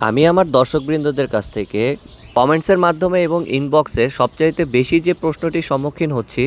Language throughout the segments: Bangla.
আমি আমার দর্শকবৃন্দদের কাছ থেকে কমেন্টসের মাধ্যমে এবং ইনবক্সে সবচাইতে বেশি যে প্রশ্নটির সম্মুখীন হচ্ছি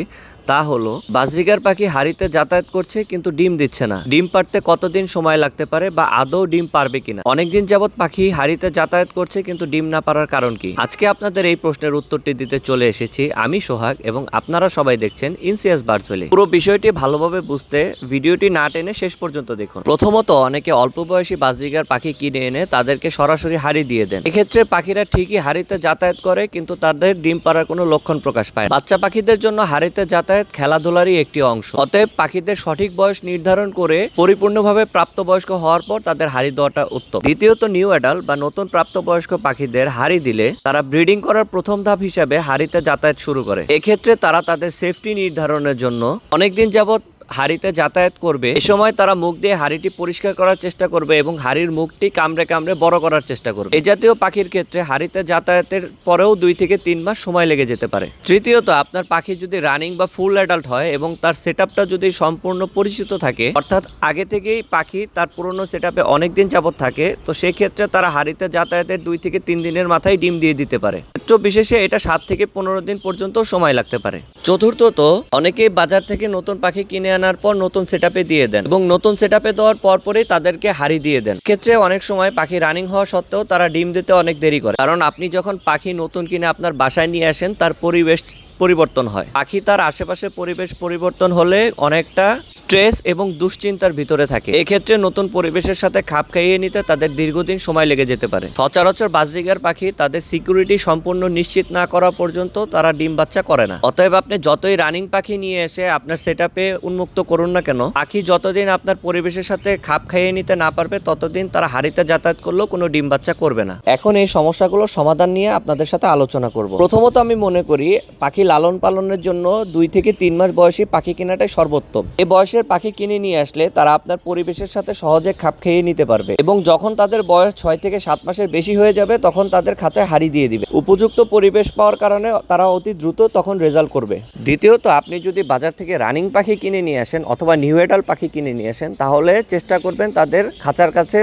তা হলো, বাজরিগার পাখি হাড়িতে যাতায়াত করছে কিন্তু ডিম দিচ্ছে না। ডিম পারতে কতদিন সময় লাগতে পারে বা আদৌ ডিম পারবে কিনা? অনেকদিন যাবত পাখি হাড়িতে যাতায়াত করছে কিন্তু ডিম না পারার কারণ কি? আজকে আপনাদের এই প্রশ্নের উত্তরটি দিতে চলে এসেছি আমি, সোহাগ, এবং আপনারা সবাই দেখছেন ইনসিয়াস বার্ডস পুরো বিষয়টি ভালোভাবে বুঝতে ভিডিওটি না টেনে শেষ পর্যন্ত দেখুন। প্রথমত, অনেকে অল্প বয়সী বাজরিগার পাখি কিনে এনে তাদেরকে সরাসরি হাড়ি দিয়ে দেন। এক্ষেত্রে পাখিরা ঠিকই হাড়িতে যাতায়াত করে কিন্তু তাদের ডিম পারার কোনো লক্ষণ প্রকাশ পায় বাচ্চা পাখিদের জন্য হাড়িতে যাতায়াত খেলাধুলারই একটি অংশ। অতএব পাখিদের সঠিক বয়স নির্ধারণ করে পরিপূর্ণভাবে প্রাপ্তবয়স্ক হওয়ার পর তাদের হাড়ি দেওয়াটা উত্তম। দ্বিতীয়ত নিউ অ্যাডাল্ট বা নতুন প্রাপ্তবয়স্ক পাখিদের হাড়ি দিলে তারা ব্রিডিং করার প্রথম ধাপ হিসাবে হাড়িতে যাতায়াত শুরু করে। এক্ষেত্রে তারা তাদের সেফটি নির্ধারণের জন্য অনেকদিন যাবত হাড়িতে যাতায়াত করবে, এ সময় তারা মুখ দিয়ে হাড়িটি পরিষ্কার করার চেষ্টা করবে এবং হাড়ির মুখটি কামড়ে কামড়ে বড় করার চেষ্টা করবে। এই জাতীয় পাখির ক্ষেত্রে হাড়িতে যাতায়াতের পরেও দুই থেকে তিন মাস সময় লেগে যেতে পারে। তৃতীয়ত, আপনার পাখি যদি রানিং বা ফুল অ্যাডাল্ট হয় এবং তার সেট যদি সম্পূর্ণ পরিচিত থাকে, অর্থাৎ আগে থেকেই পাখি তার পুরনো সেট আপে অনেকদিন যাবত থাকে, তো সেক্ষেত্রে তারা হাড়িতে যাতায়াতের দুই থেকে তিন দিনের মাথায় ডিম দিয়ে দিতে পারে। ক্ষেত্র বিশেষে এটা সাত থেকে পনেরো দিন পর্যন্ত সময় লাগতে পারে। চতুর্থত অনেকেই বাজার থেকে নতুন পাখি কিনে আনার পর নতুন সেট দিয়ে দেন এবং নতুন সেট দেওয়ার পরপরই তাদেরকে হাড়ি দিয়ে দেন। ক্ষেত্রে অনেক সময় পাখি রানিং হওয়া সত্ত্বেও তারা ডিম দিতে অনেক দেরি করে। কারণ আপনি যখন পাখি নতুন কিনে আপনার বাসায় নিয়ে আসেন, তার পরিবেশ পরিবর্তন হয়। পাখি তার আশেপাশে পরিবেশ পরিবর্তন হলে অনেকটা স্ট্রেস এবং দুশ্চিন্তার ভিতরে থাকে। এক্ষেত্রে নতুন পরিবেশের সাথে খাপ খাইয়ে নিতে তাদের দীর্ঘদিন সময় লেগে যেতে পারে। সচরাচর বাজরিগার পাখি তাদের সিকিউরিটি সম্পূর্ণ নিশ্চিত না করা পর্যন্ত তারা ডিম বাচ্চা করে না। অতএব আপনি যতই রানিং পাখি নিয়ে এসে আপনার সেট উন্মুক্ত করুন না কেন, পাখি যতদিন আপনার পরিবেশের সাথে খাপ খাইয়ে নিতে না পারবে, ততদিন তারা হাড়িতে যাতায়াত করলেও কোনো ডিম বাচ্চা করবে না। এখন এই সমস্যাগুলোর সমাধান নিয়ে আপনাদের সাথে আলোচনা করব। প্রথমত আমি মনে করি, পাখি লালন পালনের জন্য দুই থেকে তিন মাস বয়সী পাখি কেনাটাই সর্বোত্তম। এই বয়সের পাখি কিনে নিয়ে আসলে তারা আপনার পরিবেশের সাথে সহজে খাপ খেয়ে নিতে পারবে। এবং যখন তাদের বয়স ছয় থেকে সাত মাসের বেশি হয়ে যাবে, তখন তাদের খাঁচায় হারিয়ে দিয়ে দিবে। উপযুক্ত পরিবেশ পাওয়ার কারণে তারা অতি দ্রুত তখন রেজাল্ট করবে। দ্বিতীয়ত, আপনি যদি বাজার থেকে রানিং পাখি কিনে নিয়ে আসেন অথবা নিউ এডাল পাখি কিনে নিয়ে আসেন, তাহলে চেষ্টা করবেন তাদের খাঁচার কাছে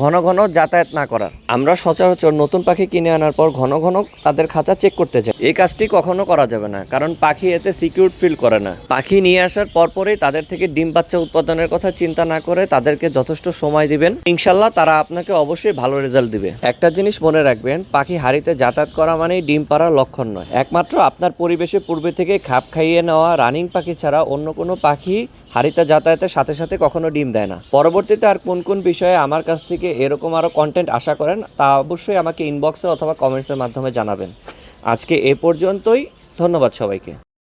ঘন ঘন যাতায়াত না করার। আমরা সচরাচর নতুন পাখি কিনে আনার পর ঘন ঘন তাদের খাঁচা চেক করতে চাই এই কাজটি কখনো করা যাবে না, কারণ পাখি এতে সিকিউর ফিল করে না। পাখি নিয়ে আসার পরপরই তাদের থেকে ডিম বাচ্চা উৎপাদনের কথা চিন্তা না করে তাদেরকে যথেষ্ট সময় দিবেন। ইনশাল্লাহ তারা আপনাকে অবশ্যই ভালো রেজাল্ট দিবে। একটা জিনিস মনে রাখবেন, পাখি হাড়িতে যাতায়াত করা মানেই ডিম পাড়ার লক্ষণ নয়। একমাত্র আপনার পরিবেশে পূর্বে থেকে খাপ খাইয়ে নেওয়া রানিং পাখি ছাড়া অন্য কোনো পাখি হাড়িতে যাতায়াতের সাথে সাথে কখনো ডিম দেয় না। পরবর্তীতে আর কোন কোন বিষয়ে আমার কাছ থেকে এরকম আরও কন্টেন্ট আশা করেন, তা অবশ্যই আমাকে ইনবক্সে অথবা কমেন্টসের মাধ্যমে জানাবেন। আজকে এ পর্যন্তই, ধন্যবাদ সবাইকে।